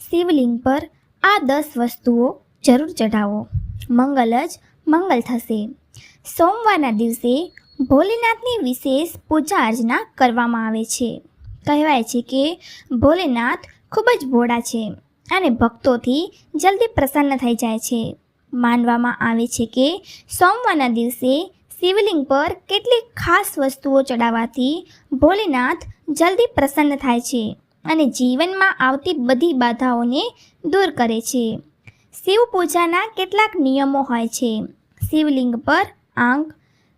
શિવલિંગ પર આ દસ વસ્તુઓ જરૂર ચઢાવો. મંગલ જ મંગલ થશે. સોમવારના દિવસે ભોલેનાથની વિશેષ પૂજા અર્ચના કરવામાં આવે છે. કહેવાય છે કે ભોલેનાથ ખૂબ જ ભોળા છે અને ભક્તોથી જલ્દી પ્રસન્ન થઈ જાય છે. માનવામાં આવે છે કે સોમવારના દિવસે શિવલિંગ પર કેટલીક ખાસ વસ્તુઓ ચડાવવાથી ભોલેનાથ જલ્દી પ્રસન્ન થાય છે. અને જીવનમાં આવતી બધી બાધાઓને દૂર કરે છે. શિવ પૂજાના કેટલાક નિયમો હોય છે. શિવલિંગ પર આંક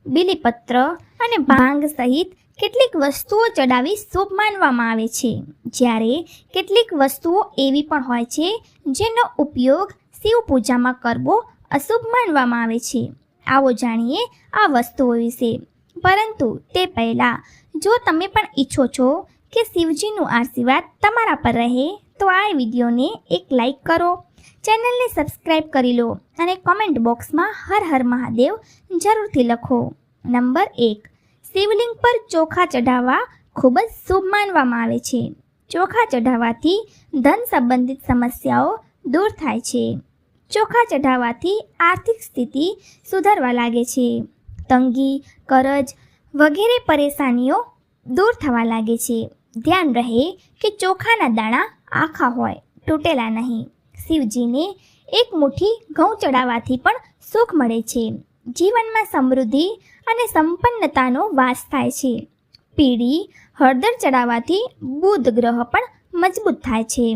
બીલીપત્ર અને ભાંગ સહિત કેટલીક વસ્તુઓ ચડાવી શુભ માનવામાં આવે છે. જ્યારે કેટલીક વસ્તુઓ એવી પણ હોય છે, જેનો ઉપયોગ શિવ પૂજામાં કરવો અશુભ માનવામાં આવે છે. આવો જાણીએ આ વસ્તુઓ વિશે. પરંતુ તે પહેલાં, જો તમે પણ ઈચ્છો છો કે શિવજીનું આશીર્વાદ તમારા પર રહે, તો આ વિડીયોને એક લાઈક કરો, ચેનલને સબસ્ક્રાઈબ કરી લો અને કોમેન્ટ બોક્સમાં હર હર મહાદેવ જરૂરથી લખો. નંબર એક, શિવલિંગ પર ચોખા ચઢાવવા ખૂબ જ શુભ માનવામાં આવે છે. ચોખા ચઢાવવાથી ધન સંબંધિત સમસ્યાઓ દૂર થાય છે. ચોખા ચઢાવવાથી આર્થિક સ્થિતિ સુધારવા લાગે છે. તંગી, કરજ વગેરે પરેશાનીઓ દૂર થવા લાગે છે. ધ્યાન રહે કે ચોખાના દાણા આખા હોય, તૂટેલા નહીં. શિવજીને એક મુઠ્ઠી ઘઉં ચડાવવાથી પણ સુખ મળે છે. જીવનમાં સમૃદ્ધિ અને સંપન્નતાનો વાસ થાય છે. પીળી હળદર ચડાવવાથી બુધ ગ્રહ પણ મજબૂત થાય છે.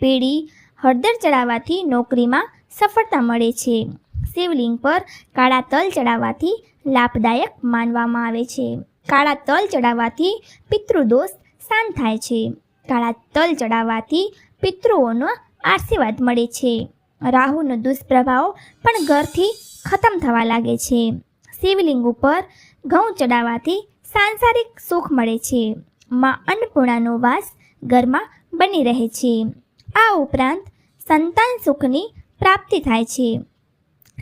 પીળી હળદર ચડાવવાથી નોકરીમાં સફળતા મળે છે. શિવલિંગ પર કાળા તલ ચડાવવાથી લાભદાયક માનવામાં આવે છે. કાળા તલ ચડાવવાથી પિતૃદોષ શાંત થાય છે. કાળા તલ ચડાવવાથી પિતૃઓનો આશીર્વાદ મળે છે. રાહુનો દુષ્પ્રભાવ પણ ઘરથી ખતમ થવા લાગે છે. શિવલિંગ ઉપર ઘઉં ચડાવવાથી સાંસારિક સુખ મળે છે. માં અન્નપૂર્ણાનો વાસ ઘરમાં બની રહે છે. આ ઉપરાંત સંતાન સુખની પ્રાપ્તિ થાય છે.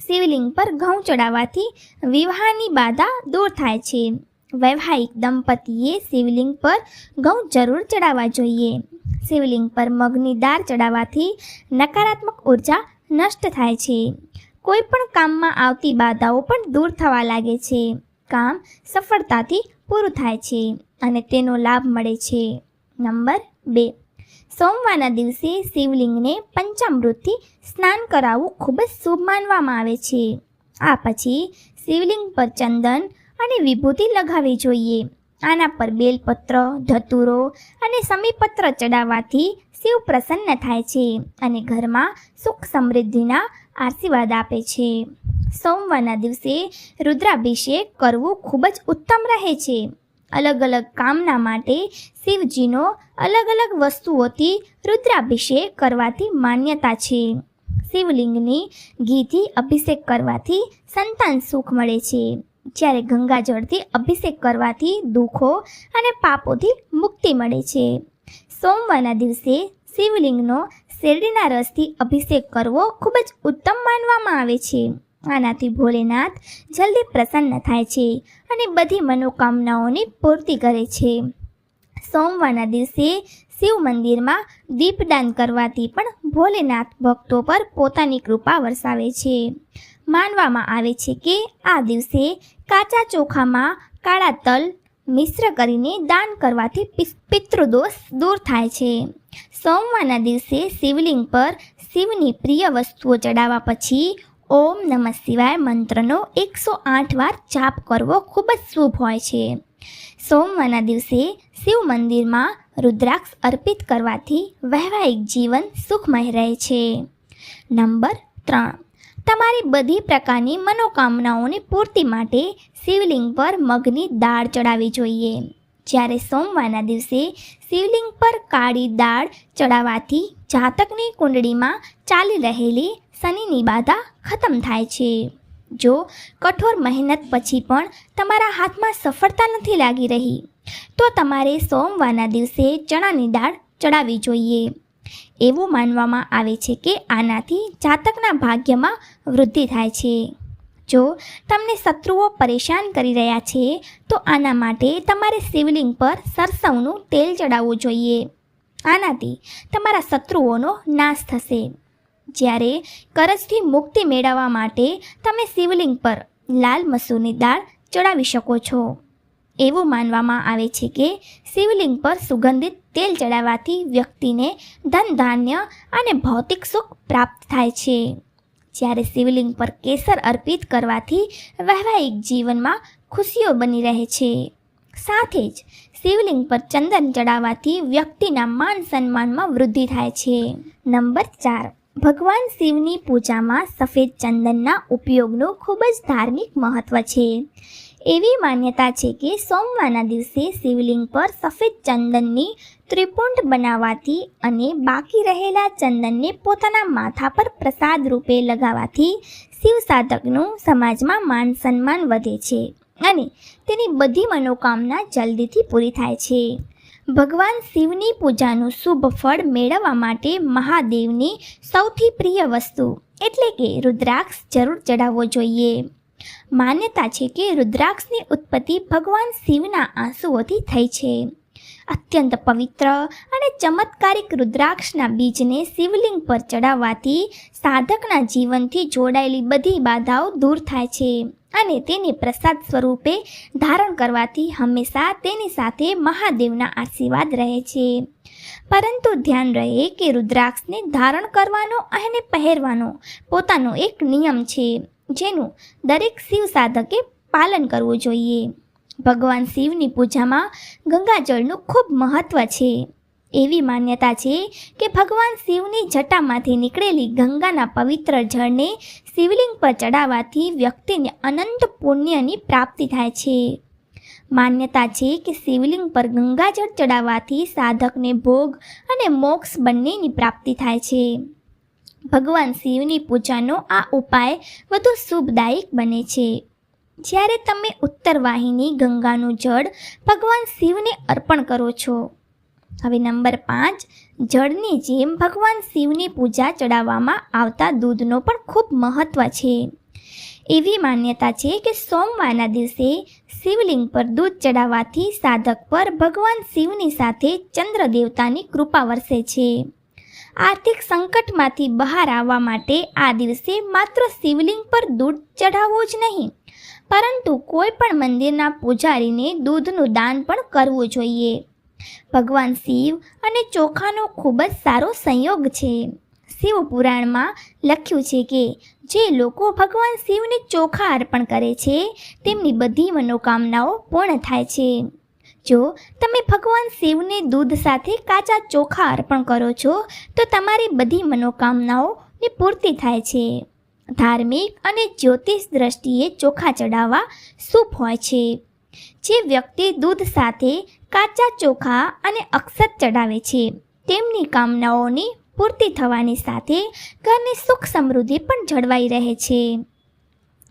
શિવલિંગ પર ઘઉં ચડાવવાથી વિવાહની બાધા દૂર થાય છે. વૈવાહિક દંપતીએ શિવલિંગ પર ઘઉં જરૂર ચડાવવા જોઈએ. શિવલિંગ પર મગની દાળ ચડાવવાથી નકારાત્મક ઊર્જા નષ્ટ થાય છે. કોઈ પણ કામમાં આવતી બાધાઓ પણ દૂર થવા લાગે છે. કામ સફળતાથી પૂરું થાય છે અને તેનો લાભ મળે છે. નંબર બે. સોમવારના દિવસે શિવલિંગને પંચામૃતથી સ્નાન કરાવવું ખૂબ જ શુભ માનવામાં આવે છે. આ પછી શિવલિંગ પર ચંદન અને વિભૂતિ લગાવવી જોઈએ. આના પર બેલપત્ર, ધતુરો અને સમીપત્ર ચડાવવાથી શિવ પ્રસન્ન થાય છે અને ઘરમાં સુખ સમૃદ્ધિના આશીર્વાદ આપે છે. સોમવારના દિવસે રુદ્રાભિષેક કરવું ખૂબ જ ઉત્તમ રહે છે. અલગ અલગ કામના માટે શિવજીનો અલગ અલગ વસ્તુઓથી રુદ્રાભિષેક કરવાથી માન્યતા છે. શિવલિંગની ઘીથી અભિષેક કરવાથી સંતાન સુખ મળે છે. જ્યારે ગંગાજળથી અભિષેક કરવાથી દુઃખો અને પાપોથી મુક્તિ મળે છે. સોમવારના દિવસે શિવલિંગનો શેરડીના રસથી અભિષેક કરવો ખૂબ જ ઉત્તમ માનવામાં આવે છે. આનાથી ભોલેનાથ જલ્દી પ્રસન્ન થાય છે અને બધી મનોકામનાઓની પૂર્તિ કરે છે. સોમવારના દિવસે શિવ મંદિરમાં દીપદાન કરવાથી પણ ભોલેનાથ ભક્તો પર પોતાની કૃપા વરસાવે છે. માનવામાં આવે છે કે આ દિવસે કાચા ચોખામાં કાળા તલ મિશ્ર કરીને દાન કરવાથી પિતૃદોષ દૂર થાય છે. સોમવારના દિવસે શિવલિંગ પર શિવની પ્રિય વસ્તુઓ ચડાવવા પછી ઓમ નમઃ શિવાય મંત્રનો એકસો આઠ વાર જાપ કરવો ખૂબ જ શુભ હોય છે. સોમવારના દિવસે શિવ મંદિરમાં રુદ્રાક્ષ અર્પિત કરવાથી વૈવાહિક જીવન સુખમય રહે છે. નંબર ત્રણ. તમારી બધી પ્રકારની મનોકામનાઓની પૂર્તિ માટે શિવલિંગ પર મગની દાળ ચડાવવી જોઈએ. જ્યારે સોમવારના દિવસે શિવલિંગ પર કાળી દાળ ચડાવવાથી જાતકની કુંડળીમાં ચાલી રહેલી શનિની બાધા ખતમ થાય છે. જો કઠોર મહેનત પછી પણ તમારા હાથમાં સફળતા નથી લાગી રહી, તો તમારે સોમવારના દિવસે ચણાની દાળ ચડાવવી જોઈએ. એવું માનવામાં આવે છે કે આનાથી જાતકના ભાગ્યમાં વૃદ્ધિ થાય છે. જો તમને શત્રુઓ પરેશાન કરી રહ્યા છે, તો આના માટે તમારે શિવલિંગ પર સરસવનું તેલ ચડાવવું જોઈએ. આનાથી તમારા શત્રુઓનો નાશ થશે. જ્યારે કરજથી મુક્તિ મેળવવા માટે તમે શિવલિંગ પર લાલ મસૂરની દાળ ચડાવી શકો છો. એવું માનવામાં આવે છે કે શિવલિંગ પર સુગંધિત તેલ ચડાવવાથી વ્યક્તિને ધન, ધાન્ય અને ભૌતિક સુખ પ્રાપ્ત થાય છે. જ્યારે શિવલિંગ પર કેસર અર્પિત કરવાથી વૈવાહિક જીવનમાં ખુશીઓ બની રહે છે. સાથે જ શિવલિંગ પર ચંદન ચડાવવાથી વ્યક્તિના માન સન્માનમાં વૃદ્ધિ થાય છે. નંબર ચાર. ભગવાન શિવની પૂજામાં સફેદ ચંદનના ઉપયોગનું ખૂબ જ ધાર્મિક મહત્વ છે. એવી માન્યતા છે કે સોમવારના દિવસે શિવલિંગ પર સફેદ ચંદનની ત્રિપુંડ બનાવવાથી અને બાકી રહેલા ચંદનને પોતાના માથા પર પ્રસાદ રૂપે લગાવવાથી શિવ સાધકનું સમાજમાં માન સન્માન વધે છે અને તેની બધી મનોકામના જલ્દીથી પૂરી થાય છે. ભગવાન શિવની પૂજાનું શુભ ફળ મેળવવા માટે મહાદેવની સૌથી પ્રિય વસ્તુ એટલે કે રુદ્રાક્ષ જરૂર ચડાવવો જોઈએ. માન્યતા છે કે રુદ્રાક્ષની ઉત્પત્તિ ભગવાન શિવના આંસુઓથી થઈ છે. અત્યંત પવિત્ર અને ચમત્કારિક રુદ્રાક્ષના બીજને શિવલિંગ પર ચડાવવાથી સાધકના જીવનથી જોડાયેલી બધી બાધાઓ દૂર થાય છે અને તેને પ્રસાદ સ્વરૂપે ધારણ કરવાથી હંમેશા તેની સાથે મહાદેવના આશીર્વાદ રહે છે. પરંતુ ધ્યાન રહે કે રુદ્રાક્ષને ધારણ કરવાનો અને પહેરવાનો પોતાનો એક નિયમ છે. જેનું દરેક શિવ સાધકે પાલન કરવું જોઈએ. ભગવાન શિવની પૂજામાં ગંગાજળનું ખૂબ મહત્ત્વ છે. એવી માન્યતા છે કે ભગવાન શિવની જટામાંથી નીકળેલી ગંગાના પવિત્ર જળને શિવલિંગ પર ચડાવવાથી વ્યક્તિને અનંત પુણ્યની પ્રાપ્તિ થાય છે. માન્યતા છે કે શિવલિંગ પર ગંગાજળ ચડાવવાથી સાધકને ભોગ અને મોક્ષ બંનેની પ્રાપ્તિ થાય છે. ભગવાન શિવની પૂજાનો આ ઉપાય વધુ શુભદાયક બને છે. જ્યારે તમે ઉત્તર વાહિની ગંગાનું જળ ભગવાન શિવને અર્પણ કરો છો, હવે નંબર પાંચ, જળની જેમ ભગવાન શિવની પૂજા ચડાવવામાં આવતા દૂધનો પણ ખૂબ મહત્ત્વ છે. એવી માન્યતા છે કે સોમવારના દિવસે શિવલિંગ પર દૂધ ચડાવવાથી સાધક પર ભગવાન શિવની સાથે ચંદ્ર દેવતાની કૃપા વરસે છે. આર્થિક સંકટમાંથી બહાર આવવા માટે આ દિવસે માત્ર શિવલિંગ પર દૂધ ચઢાવવું જ નહીં, પરંતુ કોઈ પણ મંદિરના પૂજારીને દૂધનું દાન પણ કરવું જોઈએ. ભગવાન શિવ અને ચોખાનો ખૂબ જ સારો સંયોગ છે. શિવ પુરાણમાં લખ્યું છે કે, જે લોકો ભગવાન શિવને ચોખા અર્પણ કરે છે, તેમની બધી મનોકામનાઓ પૂર્ણ થાય છે. જો તમે ભગવાન શિવને દૂધ સાથે કાચા ચોખા અર્પણ કરો છો, તો તમારી બધી મનોકામનાઓની પૂર્તિ થાય છે. ધાર્મિક અને જ્યોતિષ દ્રષ્ટિએ ચોખા ચડાવવા શુભ હોય છે. જે વ્યક્તિ દૂધ સાથે કાચા ચોખા અને અક્ષત ચડાવે છે, તેમની કામનાઓની પૂર્તિ થવાની સાથે ઘરની સુખ સમૃદ્ધિ પણ જળવાઈ રહે છે.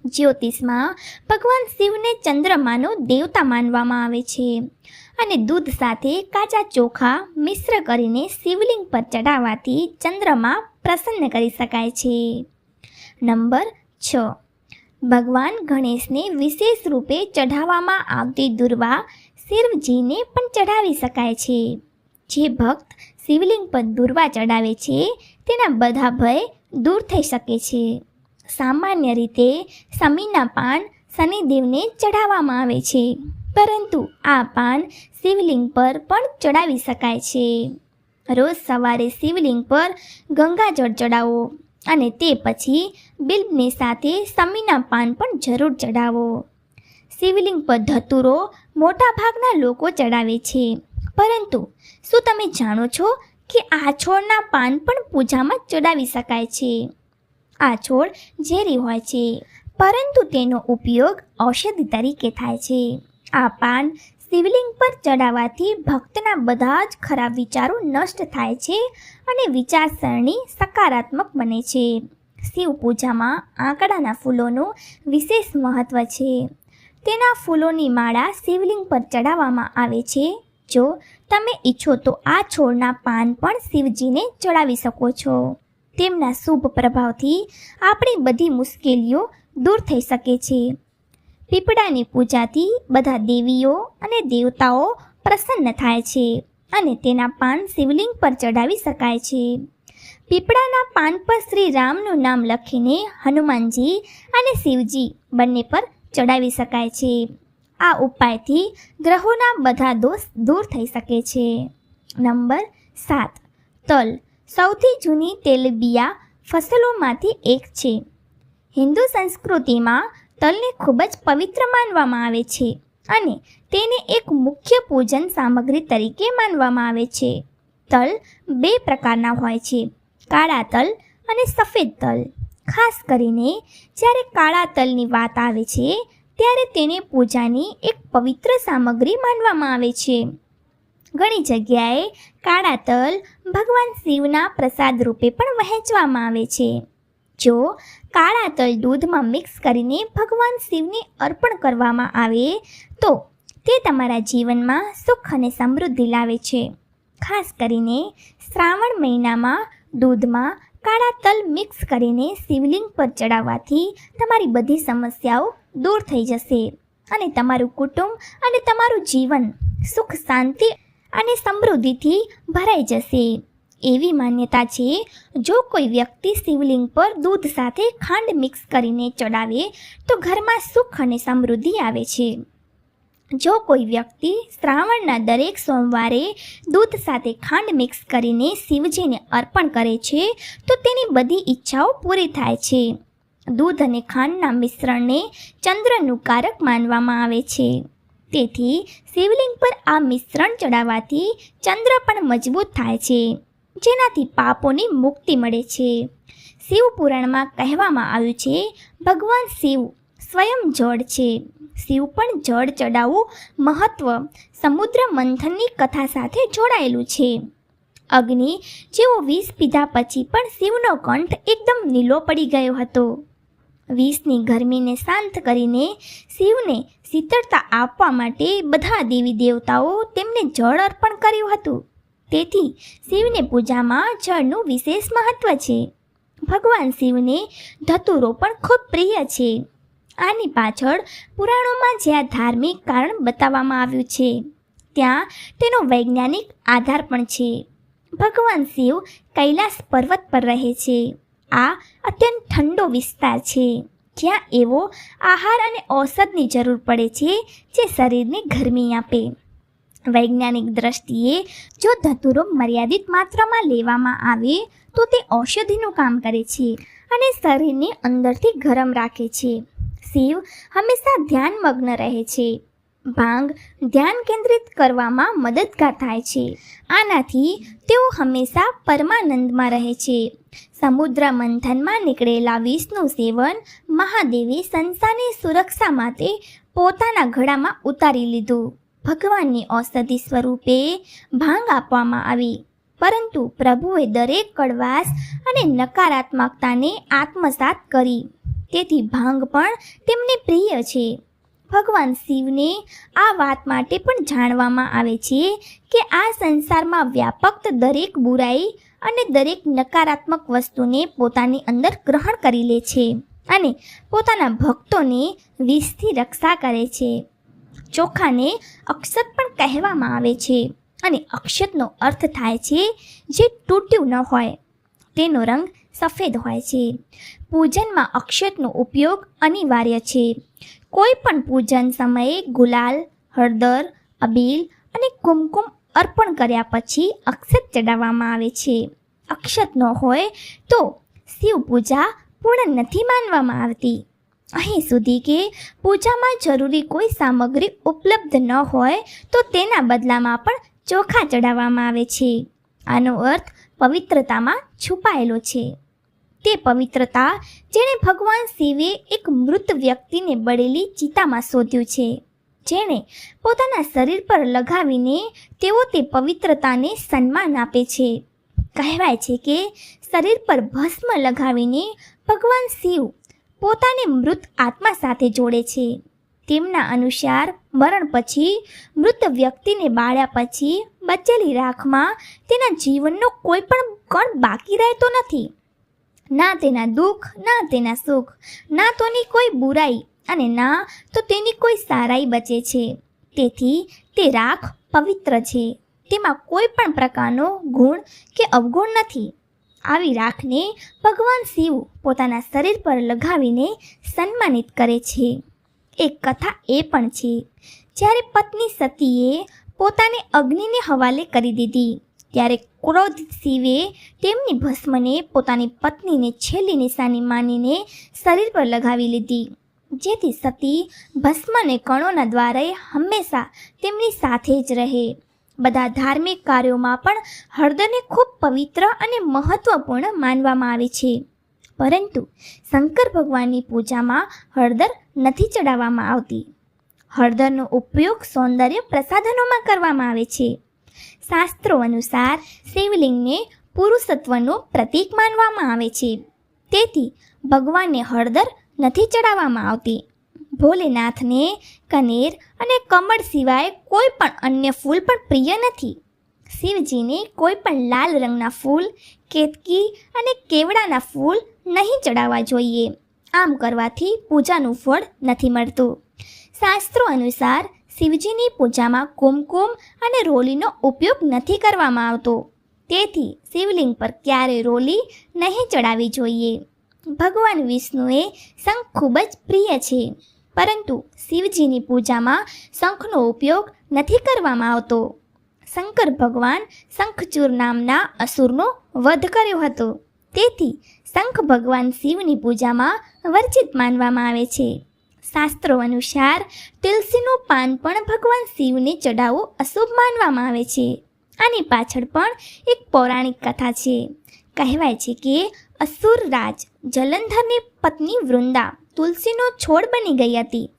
જ્યોતિષમાં ભગવાન શિવને ચંદ્રમાનો દેવતા માનવામાં આવે છે અને દૂધ સાથે કાચા ચોખા મિશ્ર કરીને શિવલિંગ પર ચઢાવવાથી ચંદ્રમા પ્રસન્ન કરી શકાય છે. નંબર છ. ભગવાન ગણેશને વિશેષ રૂપે ચઢાવવામાં આવતી દુર્વા શિવજીને પણ ચઢાવી શકાય છે. જે ભક્ત શિવલિંગ પર દુર્વા ચડાવે છે, તેના બધા ભય દૂર થઈ શકે છે. સામાન્ય રીતે સમીના પાન શનિદેવને ચઢાવવામાં આવે છે. પરંતુ આ પાન શિવલિંગ પર પણ ચડાવી શકાય છે. રોજ સવારે શિવલિંગ પર ગંગાજળ ચડાવો અને તે પછી બિલ્બની સાથે સમીના પાન પણ જરૂર ચડાવો શિવલિંગ પર ધતુરો મોટા ભાગના લોકો ચડાવે છે. પરંતુ શું તમે જાણો છો કે આ છોડના પાન પણ પૂજામાં ચડાવી શકાય છે? આ છોડ ઝેરી હોય છે, પરંતુ તેનો ઉપયોગ ઔષધિ તરીકે થાય છે. આ પાન શિવલિંગ પર ચડાવવાથી ભક્તના બધા જ ખરાબ વિચારો નષ્ટ થાય છે અને વિચારસરણી સકારાત્મક બને છે. શિવ પૂજામાં આંકડાના ફૂલોનું વિશેષ મહત્ત્વ છે. તેના ફૂલોની માળા શિવલિંગ પર ચડાવવામાં આવે છે. જો તમે ઈચ્છો તો આ છોડના પાન પણ શિવજીને ચડાવી શકો છો. તેમના શુભ પ્રભાવથી આપણી બધી મુશ્કેલીઓ દૂર થઈ શકે છે. પીપળાની પૂજાથી બધા દેવીઓ અને દેવતાઓ પ્રસન્ન થાય છે અને તેના પાન શિવલિંગ પર ચડાવી શકાય છે. પીપળાના પાન પર શ્રી રામનું નામ લખીને હનુમાનજી અને શિવજી બંને પર ચડાવી શકાય છે. આ ઉપાયથી ગ્રહોના બધા દોષ દૂર થઈ શકે છે. નંબર સાત. તલ. સૌથી જૂની તેલબિયા ફસલોમાંથી એક છે. હિન્દુ સંસ્કૃતિમાં તલને ખૂબ જ પવિત્ર માનવામાં આવે છે અને તેને એક મુખ્ય પૂજન સામગ્રી તરીકે માનવામાં આવે છે. તલ બે પ્રકારના હોય છે, કાળા તલ અને સફેદ તલ. ખાસ કરીને જ્યારે કાળા તલની વાત આવે છે, ત્યારે તેને પૂજાની એક પવિત્ર સામગ્રી માનવામાં આવે છે. ઘણી જગ્યાએ કાળા તલ ભગવાન શિવના પ્રસાદ રૂપે પણ વહેંચવામાં આવે છે. જો કાળા તલ દૂધમાં મિક્સ કરીને ભગવાન શિવને અર્પણ કરવામાં આવે, તો તે તમારા જીવનમાં સુખ અને સમૃદ્ધિ લાવે છે. ખાસ કરીને શ્રાવણ મહિનામાં દૂધમાં કાળા તલ મિક્સ કરીને શિવલિંગ પર ચડાવવાથી તમારી બધી સમસ્યાઓ દૂર થઈ જશે અને તમારું કુટુંબ અને તમારું જીવન સુખ, શાંતિ અને સમૃદ્ધિથી ભરાઈ જશે. એવી માન્યતા છે, જો કોઈ વ્યક્તિ શિવલિંગ પર દૂધ સાથે ખાંડ મિક્સ કરીને ચડાવે, તો ઘરમાં સુખ અને સમૃદ્ધિ આવે છે. જો કોઈ વ્યક્તિ શ્રાવણના દરેક સોમવારે દૂધ સાથે ખાંડ મિક્સ કરીને શિવજીને અર્પણ કરે છે, તો તેની બધી ઈચ્છાઓ પૂરી થાય છે. દૂધ અને ખાંડના મિશ્રણને ચંદ્રનું કારક માનવામાં આવે છે. તેથી શિવલિંગ પર આ મિશ્રણ ચડાવવાથી ચંદ્ર પણ મજબૂત થાય છે, જેનાથી પાપોની મુક્તિ મળે છે. શિવ પુરાણમાં કહેવામાં આવ્યું છે, ભગવાન શિવ સ્વયં જળ છે. શિવ પણ જળ ચડાવવું મહત્વ સમુદ્ર મંથનની કથા સાથે જોડાયેલું છે. અગ્નિ જેવો વિષ પીધા પછી પણ શિવનો કંઠ એકદમ નીલો પડી ગયો હતો. વિષની ગરમીને શાંત કરીને શિવને શીતળતા આપવા માટે બધા દેવી દેવતાઓ તેમને જળ અર્પણ કર્યું હતું. તેથી શિવને પૂજામાં જળનું વિશેષ મહત્વ છે. ભગવાન શિવને ધતુરો પણ ખૂબ પ્રિય છે. આની પાછળ પુરાણોમાં જ્યાં ધાર્મિક કારણ બતાવવામાં આવ્યું છે, ત્યાં તેનો વૈજ્ઞાનિક આધાર પણ છે. ભગવાન શિવ કૈલાસ પર્વત પર રહે છે. આ અત્યંત ઠંડો વિસ્તાર છે. જ્યાં એવો આહાર અને ઔષધની જરૂર પડે છે જે શરીરને ગરમી આપે. વૈજ્ઞાનિક દ્રષ્ટિએ જો ધતુરો મર્યાદિત માત્રામાં લેવામાં આવે, તો તે ઔષધિનું કામ કરે છે અને શરીરને અંદરથી ગરમ રાખે છે. શિવ હંમેશા ધ્યાનમગ્ન રહે છે. ભાંગ ધ્યાન કેન્દ્રિત કરવામાં મદદગાર થાય છે. આનાથી તેઓ હંમેશા પરમાનંદમાં રહે છે. સમુદ્ર મંથનમાં નીકળેલા વિષનું સેવન મહાદેવે સંસારની સુરક્ષા માટે પોતાના ઘડામાં ઉતારી લીધું. ભગવાનની ઔષધિ સ્વરૂપે ભાંગ આપવામાં આવી. પરંતુ પ્રભુએ દરેક કડવાશ અને નકારાત્મકતાને આત્મસાત કરી. તેથી ભાંગ પણ તેમને પ્રિય છે. ભગવાન શિવને આ વાત માટે પણ જાણવામાં આવે છે કે આ સંસારમાં વ્યાપક દરેક બુરાઈ અને દરેક નકારાત્મક વસ્તુને પોતાની અંદર ગ્રહણ કરી લે છે અને પોતાના ભક્તોને વિષથી રક્ષા કરે છે. ચોખાને અક્ષત પણ કહેવામાં આવે છે અને અક્ષતનો અર્થ થાય છે જે તૂટ્યું ન હોય. તેનો રંગ સફેદ હોય છે. પૂજનમાં અક્ષતનો ઉપયોગ અનિવાર્ય છે. કોઈ પણ પૂજન સમયે ગુલાલ, હળદર, અબીલ અને કુમકુમ અર્પણ કર્યા પછી અક્ષત ચડાવવામાં આવે છે. અક્ષત ન હોય તો શિવ પૂજા પૂર્ણ નથી માનવામાં આવતી. અહીં સુધી કે પૂજામાં જરૂરી કોઈ સામગ્રી ઉપલબ્ધ ન હોય તો તેના બદલામાં પણ ચોખા ચડાવવામાં આવે છે. આનો અર્થ પવિત્રતામાં છુપાયેલો છે. તે પવિત્રતા જેણે ભગવાન શિવે એક મૃત વ્યક્તિને બળેલી ચિતામાં શોધ્યું છે. જેણે પોતાના શરીર પર લગાવીને તેઓ તે પવિત્રતાને સન્માન આપે છે. કહેવાય છે કે શરીર પર ભસ્મ લગાવીને ભગવાન શિવ પોતાને મૃત આત્મા સાથે જોડે છે. તેમના અનુસાર મરણ પછી મૃત વ્યક્તિને બાળ્યા પછી બચેલી રાખમાં તેના જીવનનો કોઈ પણ કણ બાકી રહેતો નથી. ના તેના દુઃખ, ના તેના સુખ, ના તોની કોઈ બુરાઈ અને ના તો તેની કોઈ સારાઈ બચે છે. તેથી તે રાખ પવિત્ર છે. તેમાં કોઈ પણ પ્રકારનો ગુણ કે અવગુણ નથી. આવી રાખને ભગવાન શિવ પોતાના શરીર પર લગાવીને સન્માનિત કરે છે. એક કથા એ પણ છે. જ્યારે પત્ની સતીએ પોતાને અગ્નિને હવાલે કરી દીધી ત્યારે ક્રોધ શિવે તેમની ભસ્મને પોતાની પત્નીને છેલ્લી નિશાની માનીને શરીર પર લગાવી લીધી. જેથી સતી ભસ્મને કણોના દ્વારે હંમેશા તેમની સાથે જ રહે. બધા ધાર્મિક કાર્યોમાં પણ હળદરને ખૂબ પવિત્ર અને મહત્વપૂર્ણ માનવામાં આવે છે. પરંતુ શંકર ભગવાનની પૂજામાં હળદર નથી ચડાવવામાં આવતી. હળદરનો ઉપયોગ સૌંદર્ય પ્રસાધનોમાં કરવામાં આવે છે. શાસ્ત્રો અનુસાર શિવલિંગને પુરુષત્વનું પ્રતીક માનવામાં આવે છે. તેથી ભગવાનને હળદર નથી ચડાવવામાં આવતી. ભોલેનાથને કનેર અને કમળ સિવાય કોઈ પણ અન્ય ફૂલ પણ પ્રિય નથી. શિવજીને કોઈ પણ લાલ રંગના ફૂલ, કેતકી અને કેવડાના ફૂલ નહીં ચડાવવા જોઈએ. આમ કરવાથી પૂજાનું ફળ નથી મળતું. શાસ્ત્રો અનુસાર શિવજીની પૂજામાં કુમકુમ અને રોલીનો ઉપયોગ નથી કરવામાં આવતો. તેથી શિવલિંગ પર ક્યારે રોલી નહીં ચડાવવી જોઈએ. ભગવાન વિષ્ણુએ શંખ ખૂબ જ પ્રિય છે. પરંતુ શિવજીની પૂજામાં શંખનો ઉપયોગ નથી કરવામાં આવતો. શંકર ભગવાન શંખચૂર નામના અસુરનો વધ કર્યો હતો. તેથી શંખ ભગવાન શિવની પૂજામાં વર્જિત માનવામાં આવે છે. શાસ્ત્રો અનુસાર તુલસીનું પાન પણ ભગવાન શિવને ચઢાવવું અશુભ માનવામાં આવે છે. આની પાછળ પણ એક પૌરાણિક કથા છે. કહેવાય છે કે અસુર રાજ જલંધરની પત્ની વૃંદા તુલસીનો છોડ બની ગઈ હતી.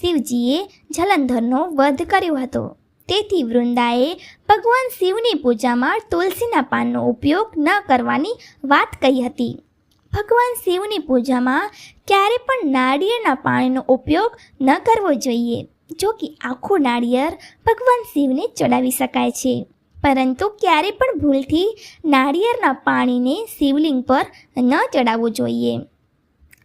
શિવજીએ જલંધરનો વધ કર્યો હતો. તેથી વૃંદાએ ભગવાન શિવની પૂજામાં તુલસીના પાનનો ઉપયોગ ન કરવાની વાત કહી હતી. ભગવાન શિવની પૂજામાં ક્યારે પણ નાળિયેરના પાણીનો ઉપયોગ ન કરવો જોઈએ. જો કે આખું નાળિયેર ભગવાન શિવને ચડાવી શકાય છે. પરંતુ ક્યારે પણ ભૂલથી નાળિયેરના પાણીને શિવલિંગ પર ન ચડાવવું જોઈએ.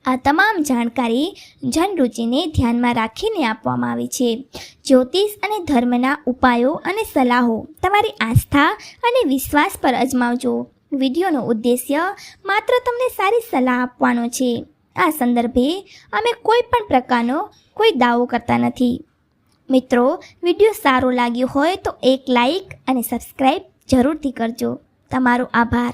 આ તમામ જાણકારી જનરુચિને ધ્યાનમાં રાખીને આપવામાં આવી છે. જ્યોતિષ અને ધર્મના ઉપાયો અને સલાહો તમારી આસ્થા અને વિશ્વાસ પર અજમાવજો. વિડીયોનો ઉદ્દેશ્ય માત્ર તમને સારી સલાહ આપવાનો છે. આ સંદર્ભે અમે કોઈ પણ પ્રકારનો કોઈ દાવો કરતા નથી. મિત્રો, વીડિયો સારો લાગ્યો હોય તો એક લાઈક અને સબસ્ક્રાઈબ જરૂરથી કરજો. તમારો આભાર.